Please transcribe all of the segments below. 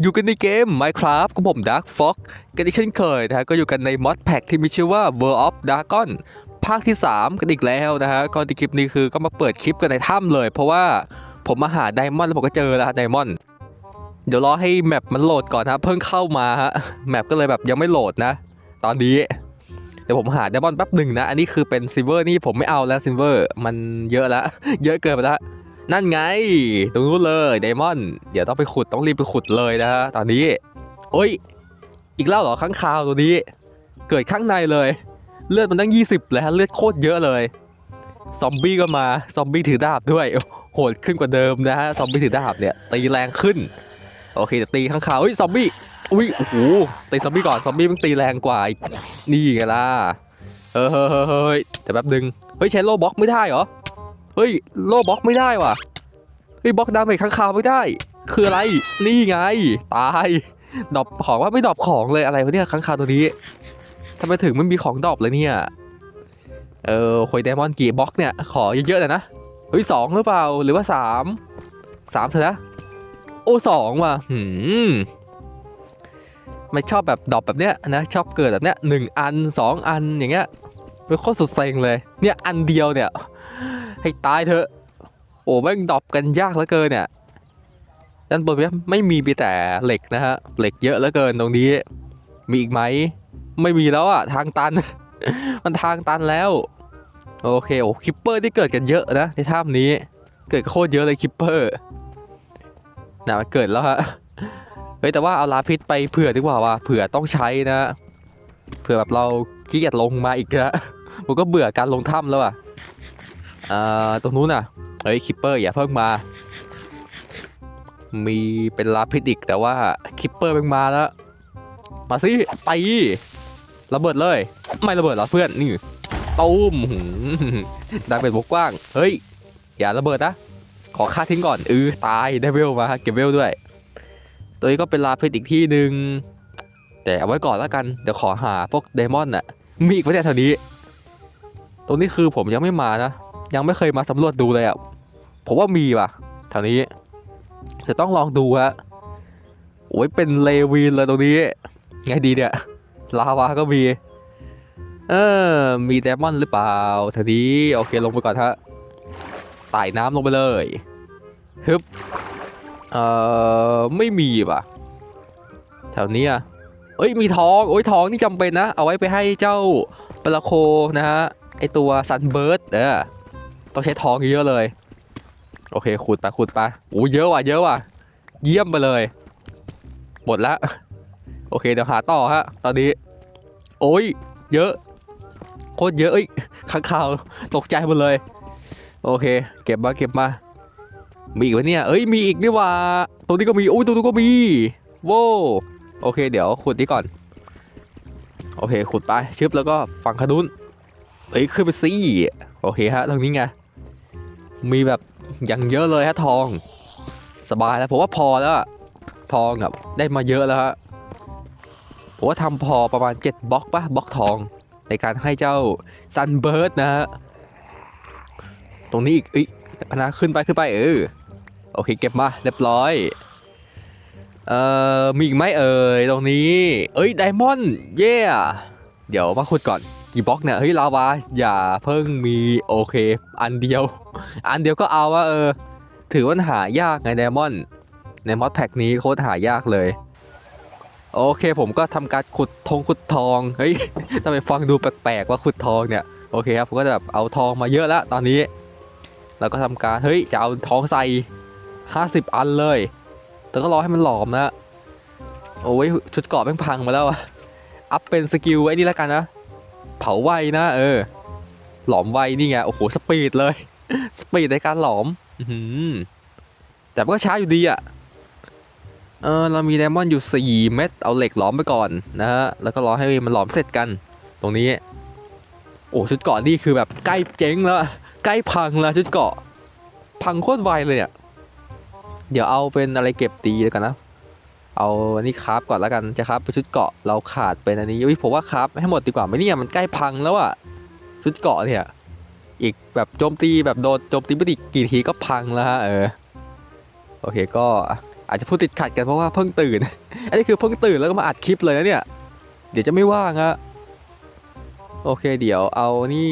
อยู่กันในเกม Minecraft กับผม Dark Fox กันอีกเช่นเคยนะฮะก็อยู่กันในมอดแพ็กที่มีชื่อว่า World of Dragon ภาคที่ 3 กันอีกแล้วนะฮะก็ในคลิปนี้คือก็มาเปิดคลิปกันในถ้ำเลย เพราะว่าผมมาหาไดมอนด์แล้วผมก็เจอแล้วไดมอนด์เดี๋ยวรอให้แมปมันโหลดก่อนฮะเพิ่งเข้ามาฮะแมปก็เลยแบบยังไม่โหลดนะ ตอนนี้เดี๋ยวผมหาไดมอนด์แป๊บหนึ่งนะ อันนี้คือเป็นซิลเวอร์นี่ผมไม่เอาแล้วซิลเวอร์มันเยอะแล้ว เยอะเกินไปแล้ว นั่นไง ตรงนู้นเลยไดมอนด์เดี๋ยวต้องไปขุดต้องรีบไปขุดเลยนะฮะตอนนี้ โอ้ย อีกแล้วเหรอข้างคาวตัวนี้ เกิดข้างในเลย เลือดมันตั้ง 20เลยฮะเลือดโคตรเยอะเลย ซอมบี้ก็มาซอมบี้ถือดาบด้วยโหดขึ้นกว่าเดิมนะฮะซอมบี้ถือดาบเนี่ยตีแรงขึ้น โอเคจะตีข้างคาวเฮ้ยซอมบี้อุ้ยโอ้โหตีซอมบี้ก่อนซอมบี้มันตีแรงกว่านี่ไงล่ะเฮ้ยเฮ้ยแต่แป๊บนึงเฮ้ยใช้โลบ็อกไม่ได้เหรอ เฮ้ยโลบล็อกไม่ได้ว่ะเฮ้ยบล็อกดาเมจข้างคาวไม่ได้ คืออะไรนี่ไง ตายดอปของว่าไม่ดอปของเลยอะไรวะเนี่ยข้างคาวตัวนี้ทำไมถึงไม่มีของดอปเลยเนี่ยเออควยไดมอนด์กี่บล็อกเนี่ยขอเยอะๆหน่อยนะเฮ้ยสองหรือเปล่าหรือว่าสามสามเถอะนะโอ้สองว่ะหืมไม่ชอบแบบดอปแบบเนี้ยนะชอบเกิดแบบเนี้ยหนึ่งอันสองอันอย่างเงี้ยเป็นโคตรสุดเซ็งเลย เนี่ยอันเดียวเนี่ย ให้ตายเถอะ โอ้แม่งดอปกันยากเหลือเกินเนี่ยด้านบนเนี่ไม่มีมีแต่เหล็กนะฮะ เหล็กเยอะเหลือเกินตรงนี้ มีอีกไหม ไม่มีแล้วอะทางตัน มันทางตันแล้ว โอเคโอ้คิปเปอร์ที่เกิดกันเยอะนะในถ้ำนี้ เกิดโคตรเยอะเลยคิปเปอร์นะมันเกิดแล้วฮะ เฮ้ยแต่ว่าเอาลาพิษไปเผื่อดีกว่าว่ะเผื่อต้องใช้นะ เผื่อแบบเราขี้เกียจลงมาอีกนะผมก็เบื่อการลงถ้ำแล้วอะ อ่าตรงนู้นน่ะเฮ้ยคิปเปอร์อย่าเพิ่งมา มีเป็นลาพิษอีกแต่ว่าคิปเปอร์เพิ่งมาแล้ว มาสิไประเบิดเลย ไม่ระเบิดหรอเพื่อนนี่ตูมดังเป็นวงกว้าง เฮ้ย อย่าระเบิดนะ ขอค่าทิ้งก่อนเออตายได้เวลมาเก็บเวลด้วย ตัวนี้ก็เป็นลาพิษอีกที่หนึ่งแต่เอาไว้ก่อนแล้วกัน เดี๋ยวขอหาพวกเดมอนน่ะ มีอีกไหมเนี่แถวนี้ ตรงนี้คือผมยังไม่มานะ ยังไม่เคยมาสำรวจดูเลยอะผมว่ามีว่ะแถวนี้จะต้องลองดูฮะโอ้ยเป็นเลวินเลยตรงนี้ ไงดีเนี่ย ลาวาก็มี เออ มีแดมอนหรือเปล่าแถวนี้ โอเคลงไปก่อนฮะไต่น้ำลงไปเลยฮึบเอ่อไม่มีว่ะ แถวนี้อะเอ้ยมีทองโอ้ยทองนี่จำเป็นนะ เอาไว้ไปให้เจ้าปลาโคนะฮะไอตัวซันเบิร์ดเออ ต้องใช้ทองเยอะเลย โอเคขุดไปขุดไปโอ้เยอะว่ะเยอะว่ะ เยี่ยมไปเลย หมดละโอเคเดี๋ยวหาต่อฮะ ตอนนี้ โอ้ย เยอะโคตรเยอะเอ้ยข้างข่าวตกใจหมดเลย โอเค เก็บมาเก็บมา มีอีกไหมเนี่ย เอ้ยมีอีกนี่ว่าตรงนี้ก็มีอุ้ยตรงนี้ก็มีโว้โอเค เดี๋ยวขุดนี้ก่อน โอเคขุดไปชึบแล้วก็ฝั่งขนุนเอ้ยขึ้นไปสิโอเคฮะตรงนี้ไง มีแบบอย่างเยอะเลยฮะทอง สบายแล้วผมว่าพอแล้วทองแบบได้มาเยอะแล้วฮะผมว่าทำพอประมาณ 7บล็อกปะบล็อกทอง ในการให้เจ้าซันเบิร์ดนะฮะตรงนี้อีกอ้ยนะขึ้นไปขึ้นไปเออโอเคเก็บมาเรียบร้อยเอ่อมีอีกไหมเอ่ยตรงนี้ เอ้ยไดมอนด์เย่เดี๋ยวมาขุดก่อน กี่บล็อกเนี่ยเฮ้ยลาวาอย่าเพิ่งมีโอเค อันเดียว อันเดียวก็เอาว่าเออ ถือว่าหายากไงไดมอนด์ในมอดแพ็กนี้โคตรหายากเลย โอเคผมก็ทำการขุดทองขุดทองเฮ้ยทำไมฟังดูแปลกๆว่าขุดทองเนี่ยโอเคครับผมก็จะแบบเอาทองมาเยอะแล้วตอนนี้แล้วก็ทำการเฮ้ยจะเอาทองใส่50 อันเลย แต่ก็รอให้มันหลอมนะโอ้ยชุดเกราะแม่งพังมาแล้วอะอัพเป็นสกิลไอ้นี่แล้วกันนะ เผาไวนะเออ หลอมไวนี่ไงโอ้โหสปีดเลย สปีดในการหลอม อืแต่ก็ช้าอยู่ดีอะเออเรามีไดมอนด์อยู่ 4 เม็ดเอาเหล็กหลอมไปก่อนนะฮะแล้วก็รอให้มันหลอมเสร็จกัน ตรงนี้ โอ้ชุดเกาะนี่คือแบบใกล้เจ๊งแล้วใกล้พังแล้วชุดเกาะ พังโคตรไวเลยอะเดี๋ยวเอาเป็นอะไรเก็บตีแล้วกันนะ เอาอันนี้คราฟก่อนแล้วกันจะคราฟเป็นชุดเกาะเราขาดเป็นอันนี้อุ๊ยผมว่าคราฟให้หมดดีกว่าไหมเนี่ยมันใกล้พังแล้วอะชุดเกาะเนี่ย อีกแบบโจมตีแบบโดนโจมตีไม่ติกี่ทีก็พังแล้วฮะเออโอเคก็อาจจะพูดติดขัดกันเพราะว่าเพิ่งตื่น อันนี้คือเพิ่งตื่นแล้วก็มาอัดคลิปเลยนะเนี่ย เดี๋ยวจะไม่ว่างฮะโอเคเดี๋ยวเอานี่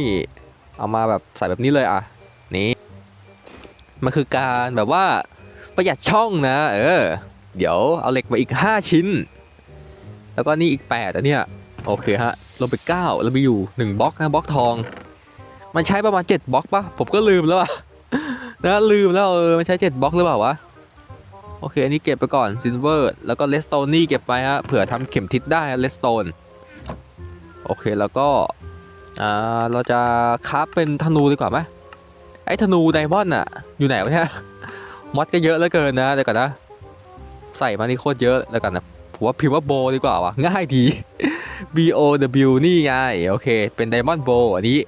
เอามาแบบใส่แบบนี้เลยอะนี่มันคือการแบบว่าประหยัดช่องนะ เออ เดี๋ยวเอาเหล็กมาอีก 5 ชิ้น แล้วก็นี่อีก8อันเนี้ยโอเคฮะลงไป9แล้วมีอยู่ 1บล็อกนะบล็อกทอง มันใช้ประมาณ 7บล็อกปะผมก็ลืมแล้วอะนะลืมแล้วเออมันใช้ 7บล็อกหรือเปล่าวะโอเค อันนี้เก็บไปก่อนซิลเวอร์แล้วก็เลสโตนนี่เก็บไปฮะเผื่อทำเข็มทิศได้เลสโตนโอเคแล้วก็อ่าเราจะคราฟเป็นธนูดีกว่าไหมไอ้ธนูไดมอนด์อะอยู่ไหนวะเนี่ยมอดก็เยอะเหลือเกินนะเดี๋ยวก่อนนะ ใส่มานี่โคตรเยอะแล้วกันนะผมว่าพิมพ์ว่าโบดีกว่าวะง่ายดี B O W นี่ไงโอเค เป็นไดมอนด์โบอันนี้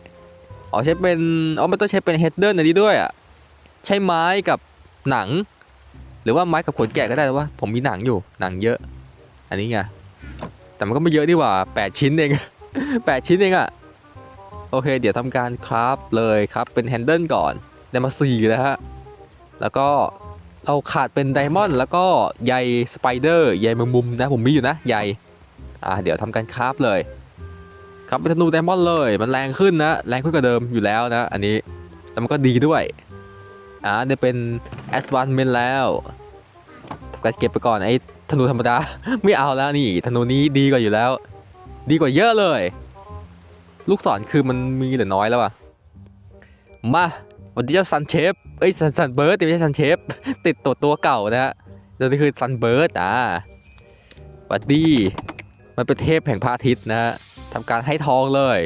อ๋อใช้เป็นอ๋อมันต้องใช้เป็นเฮดเดิลอันนี้ด้วยอะใช้ไม้กับหนัง หรือว่าไม้กับขนแกะก็ได้ว่าผมมีหนังอยู่หนังเยอะ อันนี้ไงแต่มันก็ไม่เยอะนี่หว่า 8 ชิ้นเอง 8 ชิ้นเองอะโอเค เดี๋ยวทำการคราฟเลยครับเป็นแฮนเดิลก่อน ได้มา4แล้วฮะ แล้วก็ เราขาดเป็นไดมอนด์แล้วก็ใยสไปเดอร์ใยแมงมุมนะผมมีอยู่นะใยอ่าเดี๋ยวทำการคราฟเลยครับเป็นธนูไดมอนด์เลยมันแรงขึ้นนะแรงขึ้นกว่าเดิมอยู่แล้วนะ อันนี้แต่มันก็ดีด้วยอ่าเนี่ยเป็น a d v a n c e m e n t แล้วทำการเก็บไปก่อนไอ้ธนูธรรมดา ไม่เอาแล้วนี่ธนูนี้ดีกว่าอยู่แล้ว ดีกว่าเยอะเลย ลูกศรคือมันมีแต่น้อยแล้วอะมา วันนี้เจ้าซันเชฟเอ้ยซันซันเบิร์ดไม่ใช่ซันเชฟติดตัวตัวเก่านะฮะแล้วนี่คือซันเบิร์ดอ่าบัดดี้มันเป็นเทพแห่งพระอาทิตย์นะฮะทำการให้ทองเลย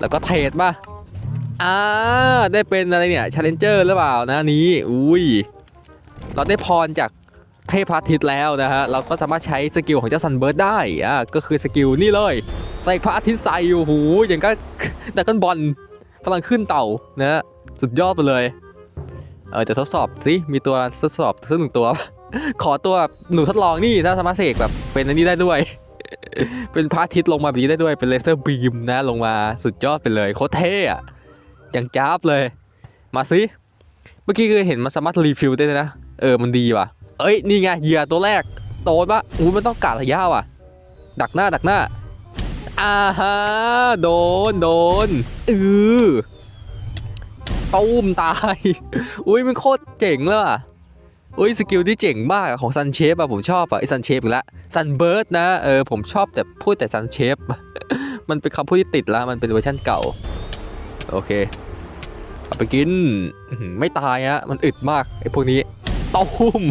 แล้วก็เทรดมาอ่าได้เป็นอะไรเนี่ยชาเลนเจอร์หรือเปล่านะนี้อุ้ยเราได้พรจากเทพพระอาทิตย์แล้วนะฮะเราก็สามารถใช้สกิลของเจ้าซันเบิร์ดได้อ่าก็คือสกิลนี่เลย ใส่พระอาทิตย์ใส่โอ้โหอย่างก็ดักกันบอลพลังขึ้นเต่านะฮะ สุดยอดไปเลย เออจะทดสอบสิมีตัวทดสอบสักหนึ่งตัว ขอตัวหนูทดลองนี่ถ้าสามารถเสกแบบเป็นอันนี้ได้ด้วย เป็นพระอาทิตย์ลงมาแบบนี้ได้ด้วยเป็นเลเซอร์บีมนะลงมาสุดยอดไปเลยโคตรเท่อะอย่างจ้าบเลย มาสิเมื่อกี้คือเห็นมันสามารถรีฟิลได้เลยนะ เออมันดีว่ะ เอ้ยนี่ไงเหยื่อตัวแรกโตนปะอู้มันต้องกาดระยะว่ะ ดักหน้าดักหน้าอ่าฮะโดนโดนอือ ตูมตาย อุ้ยมันโคตรเจ๋งเลยอะอุ้ยสกิลที่เจ๋งมากของซันเชฟอะผมชอบอะไอซันเชฟอีกแล้วซันเบิร์ดนะเออผมชอบแต่พูดแต่ซันเชฟมันเป็นคำพูดที่ติดแล้วมันเป็นเวอร์ชันเก่า โอเคเอาไปกินไม่ตายฮะมันอึดมากไอพวกนี้ตุ้ม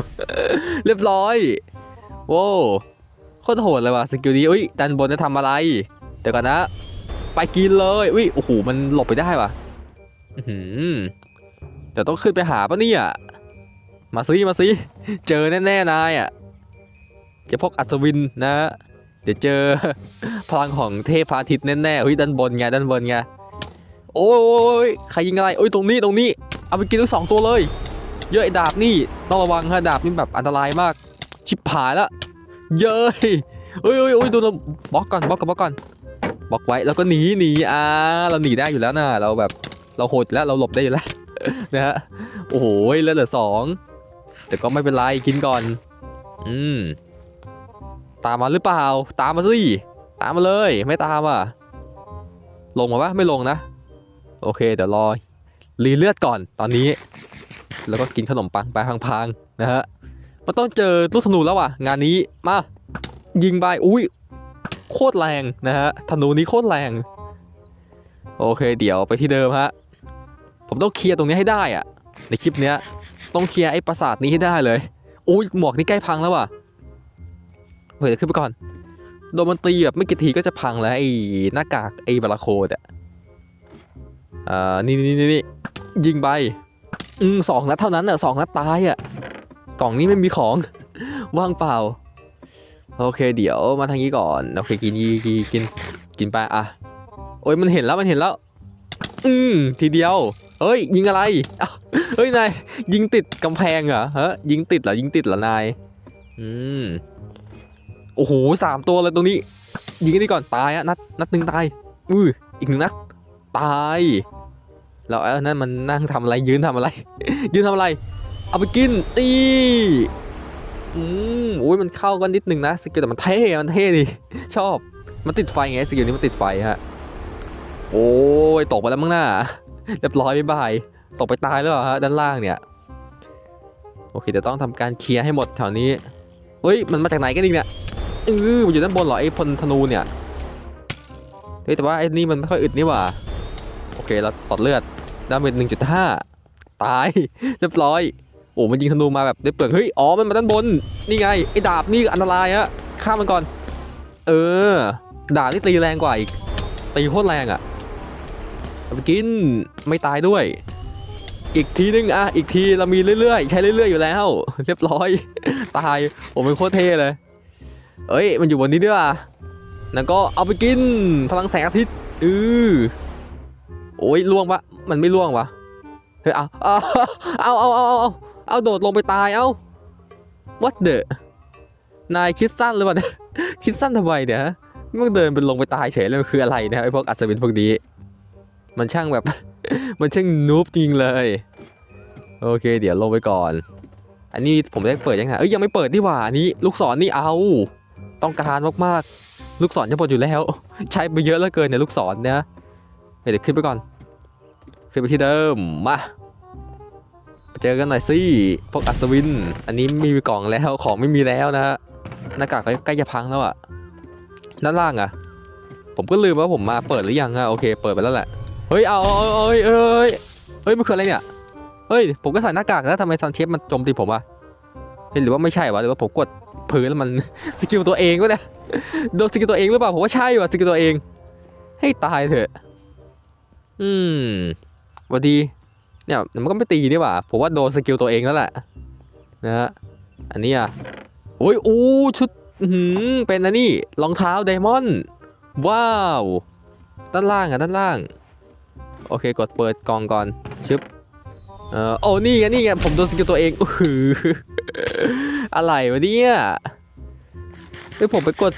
เรียบร้อยโว้วโคตรโหดเลยว่ะสกิลนี้อุ้ยดันบนจะทำอะไร เดี๋ยวก่อนนะ ไปกินเลยอุ้ยโอ้โหมันหลบไปได้ว่ะ อื้อหือเดี๋ยวต้องขึ้นไปหาปะเนี่ย มาซิมาซิเจอแน่ๆนายอะจะพกอัศวินนะ เดี๋ยวเจอพลังของเทพพาทิตย์แน่ๆเฮ้ยด้านบนไงด้านบนไงโอ้ยใครยิงอะไรโอ้ยตรงนี้ตรงนี้ เอาไปกินทั้งสองตัวเลย เยอะไอ้ดาบนี่ต้องระวังฮะดาบนี่แบบอันตรายมาก ชิบหายละเย้ยเอ้ยเอ้ยเอ้ยดูเราบล็อกก่อนบล็อกก่อนบล็อกก่อนบล็อกไว้แล้วก็หนีหนีอ่าเราหนีได้อยู่แล้วนะเราแบบ เราโหดแล้วเราหลบได้อยู่แล้วนะฮะโอ้โหเลือเหลือสองแต่ก็ไม่เป็นไรกินก่อน อืม ตามมาหรือเปล่า ตามมาสิตามมาเลย ไม่ตามอะ ลงมาปะไม่ลงนะ โอเคเดี๋ยวรอรีเลือดก่อนตอนนี้ แล้วก็กินขนมปังไปพังๆนะฮะมันต้องเจอลูกธนูแล้วว่ะ งานนี้มา ยิงไปอุ้ยโคตรแรงนะฮะธนูนี้โคตรแรง โอเค เดี๋ยวไปที่เดิมฮะ ผมต้องเคลียร์ตรงนี้ให้ได้อะในคลิปเนี้ยต้องเคลียร์ไอ้ปราสาทนี้ให้ได้เลยโอ้ยหมวกนี่ใกล้พังแล้วว่ะเฮ้ยเดี๋ยวขึ้นไปก่อนโดนมันตีแบบไม่กี่ทีก็จะพังแล้วไอ้หน้ากากไอ้บาราโคดอะอ่านี่นี่นี่นี่ยิงไปอืมสองนัดเท่านั้นอะสองนัดตายอะกล่องนี้ไม่มีของ ว่างเปล่า โอเค เดี๋ยวมาทางนี้ก่อน โอเคกินกินกินกินไปอะ โอ้ยมันเห็นแล้วมันเห็นแล้ว อืมทีเดียว เฮ้ย ยิงอะไรเฮ้ยนายยิงติดกำแพงเหรอฮะยิงติดเหรอยิงติดเหรอนายอืมโอ้โหสามตัวเลยตรงนี้ ยิงกันดีก่อนตายอะนัดนัดหนึ่งตายอืออีกหนึ่งนัดตายแล้วไอ้นั่นมันนั่งทำอะไรยืนทำอะไร ยืนทำอะไร เอาไปกินตีอืมอุ้ยมันเข้ากันนิดนึงนะสกิลแต่มันเท่มันเท่ดิชอบมันติดไฟไงสกิลนี้มันติดไฟฮะโอ้ยตกไปแล้วมั้งหน้า เรียบร้อยบ๊ายบาย ตกไปตายแล้วเหรอฮะด้านล่างเนี่ย โอเคเดี๋ยวต้องทำการเคลียร์ให้หมดแถวนี้เฮ้ย มันมาจากไหนกันอีกเนี่ยเออมันอยู่ด้านบนเหรอไอ้พลธนูเนี่ย เฮ้ยแต่ว่าไอ้นี่มันไม่ค่อยอึดนี่หว่า โอเคเราตอดเลือดดาเมจหนึ่งจุดห้าตายเรียบร้อย โอ้มันยิงธนูมาแบบได้เปลือกเฮ้ย อ๋อ มันมาด้านบน นี่ไง ไอ้ดาบนี่อันตรายอะฆ่ามันก่อน เออ ดาบนี่ตีแรงกว่าอีก ตีโคตรแรงอะ ไปกินไม่ตายด้วย อีกทีนึงอะอีกทีเรามีเรื่อยๆ ใช้เรื่อยๆอยู่แล้ว เรียบร้อย ตายโอ้มันโคตรเท่เลยเอ้ย มันอยู่บนนี้ด้วยอะแล้วก็เอาไปกินพลังแสงอาทิตย์อือโอ้ยล่วงปะมันไม่ล่วงวะเฮ้ยเอาเอาเอาเอาเอาเอาเอาโดดลงไปตายเอา what the นายคิดสั้นหรือเปล่าเนี่ยคิดสั้นทำไมเนี่ยฮะมันเดินเป็นลงไปตายเฉยเลยมันคืออะไรเนะไอพวกอัศวินพวกนี้ มันช่างแบบ มันช่างนูบจริงเลย โอเค เดี๋ยวลงไปก่อน อันนี้ผมได้เปิดยังไงเอ้ยยังไม่เปิดนี่หว่าอันนี้ ลูกศรนี่เอา ต้องการมากๆ ลูกศรจะหมดอยู่แล้ว ใช้ไปเยอะเหลือเกินเนี่ยลูกศรเนี่ยเดี๋ยวขึ้นไปก่อน ขึ้นไปที่เดิมมาเจอกันหน่อยสิพวกอัศวิน อันนี้มีกล่องแล้วของไม่มีแล้วนะฮะหน้ากากก็ใกล้จะพังแล้วอะด้านล่างอะผมก็ลืมว่าผมมาเปิดหรือยังอะโอเค เปิดไปแล้วแหละ เฮ้ย เอาเอ้ยเอ้ยเอ้ยเฮ้ย มันคืออะไรเนี่ย เฮ้ย ผมก็ใส่หน้ากากแล้วทำไมซันเชฟมันโจมตีผมอะเฮ้ยหรือว่าไม่ใช่วะ หรือว่าผมกดพื้นแล้วมันสกิลตัวเองวะเนี่ย โดนสกิลตัวเองหรือเปล่า ผมว่าใช่วะสกิลตัวเอง ให้ตายเถอะ อืมวัสดี เนี่ย มันก็ไม่ตีนี่หว่า ผมว่าโดนสกิลตัวเองแล้วแหละ นะฮะ อันนี้อะโอ้ยอู้ชุดหือเป็นอันนี้รองเท้าไดมอนด์ ว้าว ด้านล่างอะด้านล่าง โอเคกดเปิดกล่องก่อนชึบเอ่อโอ้นี่ไงนี่ไงผมโดนสกิลตัวเองอื้อหือะไรวะเนี่ยเฮ้ยผมไปกด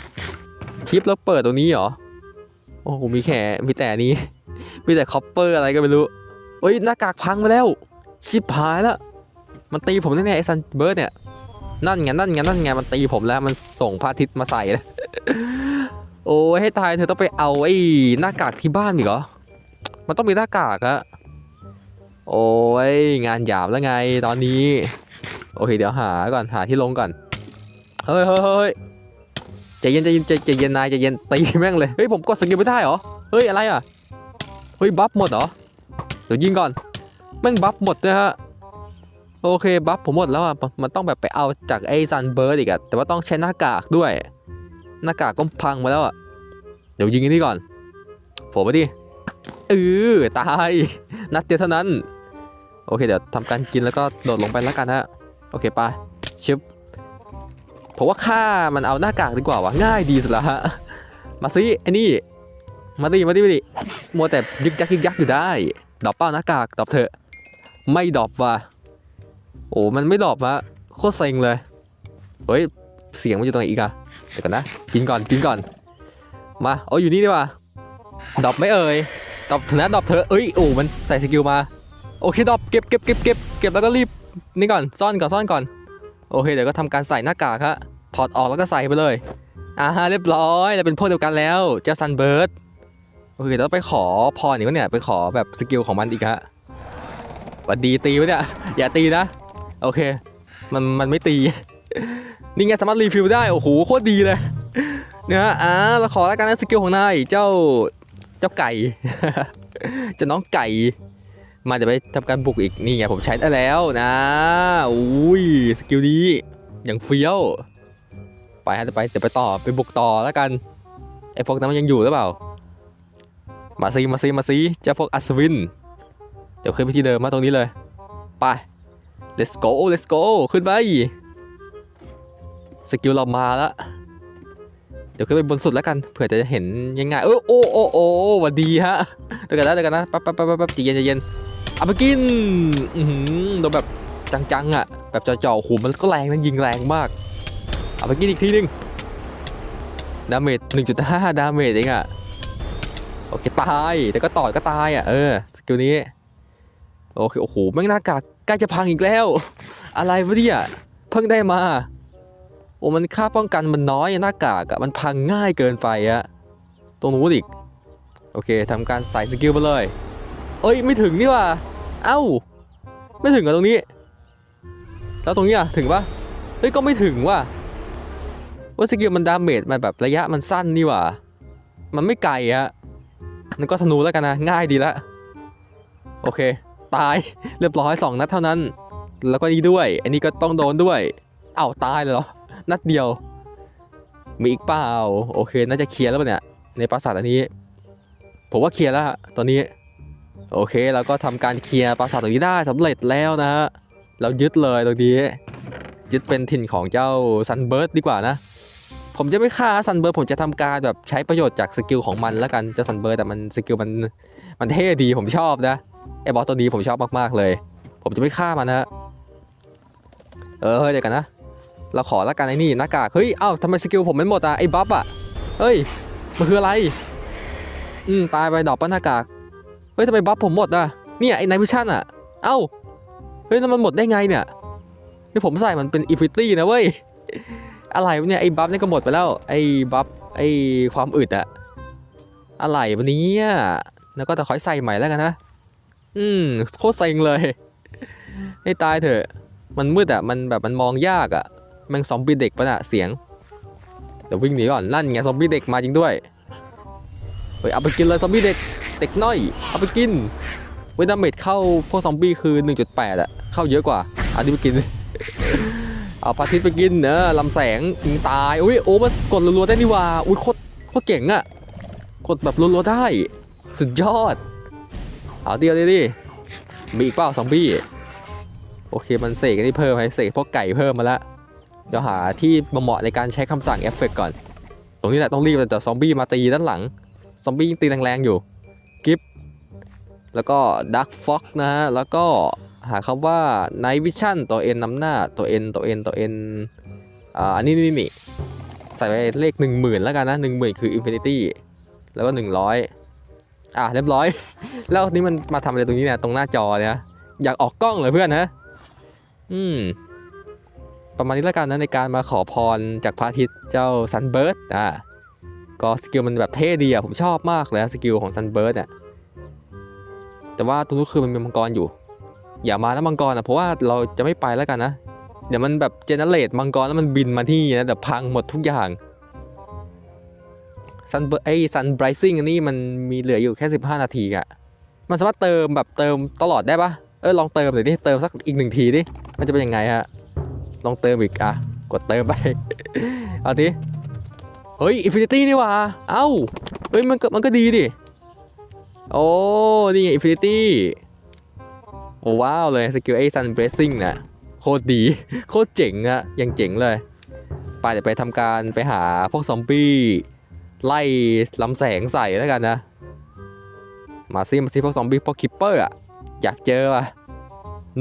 ทิปแล้วเปิดตรงนี้เหรอโอ้โหมีแค่มีแต่นี้ มีแต่คอปเปอร์อะไรก็ไม่รู้เอ้ยหน้ากากพังไปแล้ว ชิบหายแล้วมันตีผมแน่ๆไอ้ซันเบิร์ดเนี่ยนั่นไงนั่นไงนั่นไงมันตีผมแล้วมันส่งพระอาทิตย์มาใส่แล้วโอ้ให้ตายเธอต้องไปเอาไอ้หน้ากากที่บ้านอีกเหรอ มันต้องมีหน้ากากอะโอ้ยงานหยาบแล้วไงตอนนี้ โอเคเดี๋ยวหาก่อนหาที่ลงก่อนเฮ้ยเฮ้ยเฮ้ยใจเย็นใจเย็นใจเย็นนายใจเย็นตีแม่งเลยเฮ้ยผมกดสกิลไม่ได้เหรอเฮ้ยอะไรอะเฮ้ยบัฟหมดเหรอเดี๋ยวยิงก่อนแม่งบัฟหมดนะฮะโอเคบัฟผมหมดแล้วอะมันต้องแบบไปเอาจากไอ้ซันเบิร์ดอีกอะแต่ว่าต้องใช้หน้ากากด้วย หน้ากากก็พังมาแล้วอะเดี๋ยวยิงอันนี้ก่อนโผมไปดิ เออตาย นัดเดียวเท่านั้น โอเคเดี๋ยวทำการกินแล้วก็โดดลงไปแล้วกันฮะ โอเคไปชิปผมว่าฆ่ามันเอาหน้ากากดีกว่าวะง่ายดีสุดล้วฮะ มาซิไอ้นี่ มาดิมาดิมาดิมัวแต่ยึกยักยึกยักอยู่ได้ ดอปเป้าหน้ากากดอปเถอะ ไม่ดอปว่ะ โอ้มันไม่ดอปวะโคตรเซ็งเลย เฮ้ยเสียงมันอยู่ตรงไหนอีกอะเดี๋ยวก่อนนะ กินก่อนกินก่อน มา โอ้อยู่นี่ดีกว่าดอปไม่เอ่ย ดอปเถอะนะดอปเถอเอ้ยโอ้มันใส่สกิลมา โอเคดอปเก็บเก็บเก็บเก็บเก็บแล้วก็รีบนี่ก่อนซ่อนก่อนซ่อนก่อน โอเคเดี๋ยวก็ทำการใส่หน้ากากฮะถอดออกแล้วก็ใส่ไปเลยอ่าฮะเรียบร้อยเราเป็นพวกเดียวกันแล้วเจ้าซันเบิร์ดโอเคเราต้องไปขอพรอีกวะเนี่ยไปขอแบบสกิลของมันอีกฮะวัดดีตีวะเนี่ยอย่าตีนะ โอเค มันมันไม่ตีนี่ไงสามารถรีฟิลได้โอ้โหโคตรดีเลยเนี่ยฮะอ่าเราขอแล้วกันนะสกิลของนายเจ้า เจ้าไก่จ้าน้องไก่ มาจะไปทำการบุกอีกนี่ไงผมใช้ได้แล้วนะอุ้ยสกิลนี้อย่างเฟี้ยว ไปฮะเดี๋ยวไปเดี๋ยวไปต่อไปบุกต่อแล้วกันไอพวกนั้นมันยังอยู่หรือเปล่า มาซีมาซีมาซีเจ้าพวกอัศวิน เดี๋ยวขึ้นไปที่เดิมมาตรงนี้เลย ไป let's go let's go ขึ้นไป สกิลเรามาแล้ว เดี๋ยวขึ้นไปบนสุดแล้วกันเผื่อจะเห็นยังไงเออโอ้โอ้โอ้หวัดดีฮะเดี๋ยวกันนะเดี๋ยวกันนะแป๊บแป๊บแป๊บป๊บแป๊บใจเย็นใจเย็นเอาไปกินอือหือโดนแบบจังๆอะแบบจ่อๆโอ้โหมันก็แรงนะยิงแรงมาก เอาไปกินอีกทีหนึงดาเมจ1.5 ดาเมจเองอะโอเคตายแต่ก็ต่อยก็ตายอะเออสกิลนี้โอเคโอ้โหแม่งหน้ากากใกล้จะพังอีกแล้ว อะไรวะเนี่ยเพิ่งได้มา โอ้มันค่าป้องกันมันน้อยอะหน้ากากอะมันพังง่ายเกินไปอะตรงนู้นอีก โอเคทำการใส่สกิลมาเลย เอ้ยไม่ถึงนี่ว่ะเอ้า ไม่ถึงอะตรงนี้ แล้วตรงนี้อะถึงปะเฮ้ยก็ไม่ถึงว่ะว่าสกิลมันดาเมจมันแบบระยะมันสั้นนี่ว่ะมันไม่ไกลอะนั่นก็ธนูแล้วกันนะง่ายดีละโอเค ตายเรียบร้อยสองนัดเท่านั้น แล้วก็นี่ด้วย อันนี้ก็ต้องโดนด้วย เอ้าตายเลยเหรอ นัดเดียว มีอีกเปล่า โอเค น่าจะเคลียร์แล้วปะเนี่ย ในปราสาทอันนี้ ผมว่าเคลียร์แล้วฮะตอนนี้ โอเคแล้วก็ทำการเคลียร์ปราสาทตรงนี้ได้สำเร็จแล้วนะฮะ เรายึดเลยตรงนี้ ยึดเป็นถิ่นของเจ้าซันเบิร์ดดีกว่านะ ผมจะไม่ฆ่าซันเบิร์ดผมจะทำการแบบใช้ประโยชน์จากสกิลของมันแล้วกัน เจ้าซันเบิร์ดแต่มันสกิลมัน มันเท่ดี ผมชอบนะ ไอ้บอสตัวนี้ผมชอบมากๆเลย ผมจะไม่ฆ่ามันนะฮะเออเดี๋ยวกันนะ เราขอล้วกันไอ้นี่หน้ากากเฮ้ยเอ้าทำไมสกิลผมไม่หมดอะไอ้บัฟอะเฮ้ยมันคืออะไรอืมตายไปดอกป้าหน้ากากเฮ้ยทำไมบัฟผมหมดอะเนี่ยไอ้ไนวิชั่นอะเอ้าเฮ้ยแล้วมันหมดได้ไงเนี่ยนี่ผมใส่มันเป็นอิฟิตี้นะเว้ยอะไรเนี่ยไอ้บัฟนี่ก็หมดไปแล้วไอ้บัฟไอ้ความอึดอะอะไรวันนี้แล้วก็แต่อให้ใส่ใหม่แล้วกันนะอืมโคตรเซ็งเลยให้ตายเถอะ มันมืดอะมันแบบมันมองยากอะ แม่งซอมบี้เด็กปะน่ะเสียงเดี๋ยววิ่งหนีก่อนนั่นไงซอมบี้เด็กมาจริงด้วยเฮ้ยเอาไปกินเลยซอมบี้เด็กเด็กน้อยเอาไปกินเวดาเมจเข้าพวกซอมบี้คือ 1.8อะเข้าเยอะกว่าเอาดิไปกินเอาพระอาทิตย์ไปกินเนอะลำแสงยิงตายอุ้ยโอ้มากดรัวๆได้นี่ว่าอุ้ยโคตรโคตรเจ๋งอะกดแบบรัวๆได้ สุดยอด เอาเดียวดิดิมีอีกเปล่าซอมบี้โอเคมันเสกันนี้เพิ่มให้เสกพวกไก่เพิ่มมาละ เดี๋ยวหาที่เหมาะในการใช้คำสั่งเอฟเฟกก่อน ตรงนี้แหละต้องรีบแต่ซอมบี้มาตีด้านหลัง ซอมบี้ยังตีแรงๆอยู่ กิฟแล้วก็ดักฟ็อกนะฮะ แล้วก็หาคำว่า Night Vision ตัว N นำหน้าตัว N ตัว N ตัว N อ่าอันนี้นี่นี่ใส่ไปเลข 1 0,000 แล้วกันนะ 1 0,000 คือ Infinity แล้วก็ 100 อะ เรียบร้อย แล้วนี่มันมาทำอะไรตรงนี้เนี่ย ตรงหน้าจอเนี่ย อยากออกกล้องเลยเพื่อนนะ อืม ประมาณนี้แล้วกันนะในการมาขอพรจากพระอาทิตย์เจ้าซันเบิร์ดอะก็สกิลมันแบบเท่ดีอะผมชอบมากเลยสกิลของซันเบิร์ดอะแต่ว่าตรงนู้นคือมันมีมังกรอยู่ อย่ามานะมังกรอะเพราะว่าเราจะไม่ไปแล้วกันนะเดี๋ยวมันแบบเจเนเรตมังกรแล้วมันบินมาที่นะเดี๋ยวพังหมดทุกอย่างซันเบิร์ไอซันไบรซิ่งอันนี้มันมีเหลืออยู่แค่ 15 นาทีอะมันสามารถเติมแบบเติมตลอดได้ปะเออลองเติมหน่อยดิเติมสักอีกหนึ่งทีดิมันจะเป็นยังไงฮะ ลองเติมอีกอะ กดเติมไป เอาดิเฮ้ยอินฟินิตี้นี่ว่าเอ้าเฮ้ยมันก็มันก็ดีดิ โอ้ นี่ไงอินฟินิตี้ โอ้ว้าวเลยสกิลไอซันเบรซิ่งน่ะ โคตรดี โคตรเจ๋งอะยังเจ๋งเลยไปเดี๋ยวไปทำการไปหาพวกซอมบี้ ไล่ลำแสงใส่แล้วกันนะ มาซิมาซิพวกซอมบี้พวกคิปเปอร์อะอยากเจอว่ะ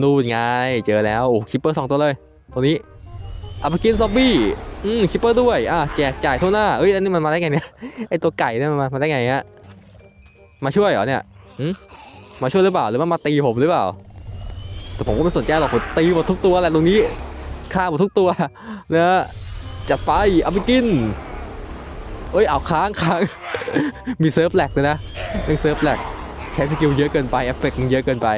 นู่นไง เจอแล้ว โอ้คิปเปอร์สองตัวเลย ตัวนี้เอาไปกินซอมบี้อืมคิปเปอร์ด้วยอะแจกจ่ายทั่วหน้าเอ้ยอันนี้มันมาได้ไงเนี่ยไอตัวไก่เนี่ยมันมาได้ไงฮะมาช่วยเหรอเนี่ยอืมมาช่วยหรือเปล่าหรือว่ามาตีผมหรือเปล่า แต่ผมก็ไม่สนใจหรอกผมตีหมดทุกตัวแหละตรงนี้ฆ่าหมดทุกตัวนะจัดไปเอาไปกินเอ้ยเอาค้างค้างมีเซิร์ฟแลกเลยนะเป็นเซิร์ฟแลกใช้สกิลเยอะเกินไปเอฟเฟกต์มันเยอะเกินไป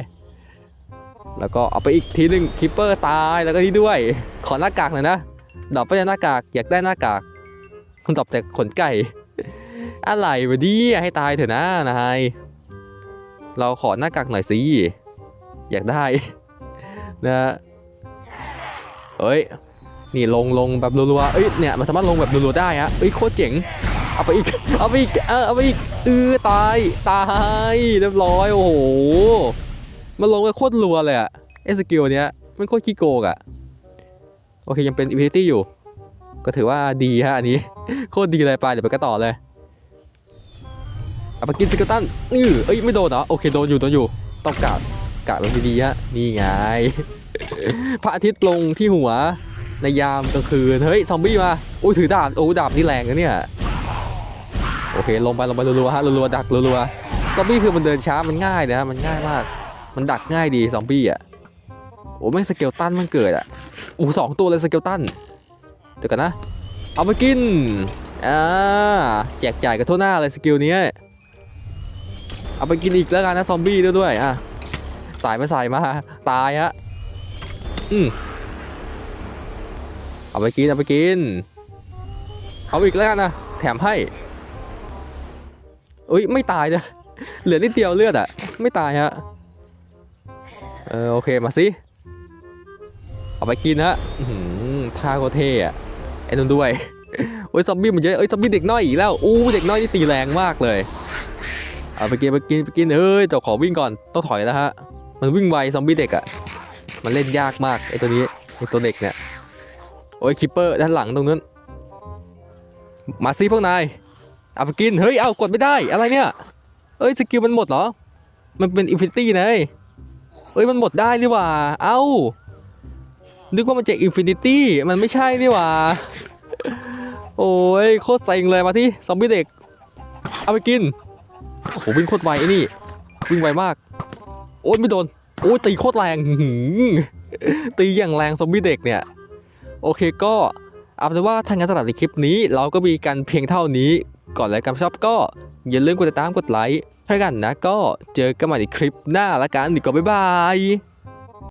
แล้วก็เอาไปอีกทีหนึ่งคิปเปอร์ตายแล้วก็นี่ด้วย ขอหน้ากากหน่อยนะดอกไปหน้ากากอยากได้หน้ากากคุณดอกแต่ขนไก่ อะไรวะดิให้ตายเถอะนะนายเราขอหน้ากากหน่อยสิอยากได้นะเอ้ยนี่ลงลงแบบรัวๆเอ้ยเนี่ยมันสามารถลงแบบรัวๆได้อะเอ้ยโคตรเจ๋งเอาไปอีกเอาไปอีกเออเอาไปอีกเออตายตายเรียบร้อยโอ้โห มันลงไปโคตรรัวเลยอะไอ้สกิลเนี้ยมันโคตรขี้โกงอะโอเคยังเป็นอินฟิตี้อยู่ ก็ถือว่าดีฮะอันนี้ โคตรดีเลยไปเดี๋ยวไปกันต่อเลยเอาไปกินสกิลตันอือเอ้ยไม่โดนเหรอโอเคโดนอยู่โดนอยู่ต้องกะกะมันดีๆฮะนี่ไงพระอาทิตย์ลงที่หัวในยามกลางคืนเฮ้ยซอมบี้มาโอ้ยถือดาบโอ้ดาบนี่แรงนะเนี่ยโอเคลงไปลงไปรัวๆฮะรัวๆดักรัวๆซอมบี้คือมันเดินช้ามันง่ายนะมันง่ายมาก มันดักง่ายดีซอมบี้อะโอ้แม่งสเกลตันมันเกิดอะโอ้สองตัวเลยสเกลตันเดี๋ยวกันนะ เอาไปกินอ่าแจกจ่ายกันทั่วหน้าเลยสกิลนี้เอาไปกินอีกแล้วกันนะซอมบี้ด้วยด้วยอะสายมาสายมาตายฮะอืมเอาไปกินเอาไปกินเอาอีกแล้วกันนะแถมให้อุ้ยไม่ตายเลยเหลือนิดเดียวเลือดอะไม่ตายฮะ เออโอเคมาสิเอาไปกินฮะท่าก็เท่อะไอ้นุ่นด้วยโอ้ยซอมบี้มันเยอะเอ้ยซอมบี้เด็กน้อยอีกแล้วอู้เด็กน้อยนี่ตีแรงมากเลยเอาไปกินไปกินไปกินเอ้ยแต่ขอวิ่งก่อนต้องถอยแล้วฮะมันวิ่งไวซอมบี้เด็กอะมันเล่นยากมากไอ้ตัวนี้ไอ้ตัวเด็กเนี่ยโอ้ยคิปเปอร์ด้านหลังตรงนั้นมาซิพวกนายเอาไปกินเฮ้ยเอากดไม่ได้อะไรเนี่ยเอ้ยสกิลมันหมดเหรอมันเป็นอินฟินิตี้นะ เอ้ยมันหมดได้นี่หว่า เอ้า นึกว่ามันจะอินฟินิตี้มันไม่ใช่นี่หว่า โอ้ยโคตรเซ็งเลยมาที่ซอมบี้เด็ก เอาไปกิน โอ้โหวิ่งโคตรไวไอ้นี่วิ่งไวมาก โอ้ยไม่โดน โอ้ยตีโคตรแรงตีอย่างแรงซอมบี้เด็กเนี่ย โอเคก็เอาเป็นว่าทางงานสำหรับในคลิปนี้ เราก็มีกันเพียงเท่านี้ ก่อนแล้วกันชอบก็อย่าลืมกดติดตามกดไลค์ ถ้ากันนะก็เจอกันใหม่ในคลิปหน้าละกันดีกว่าบ๊ายบาย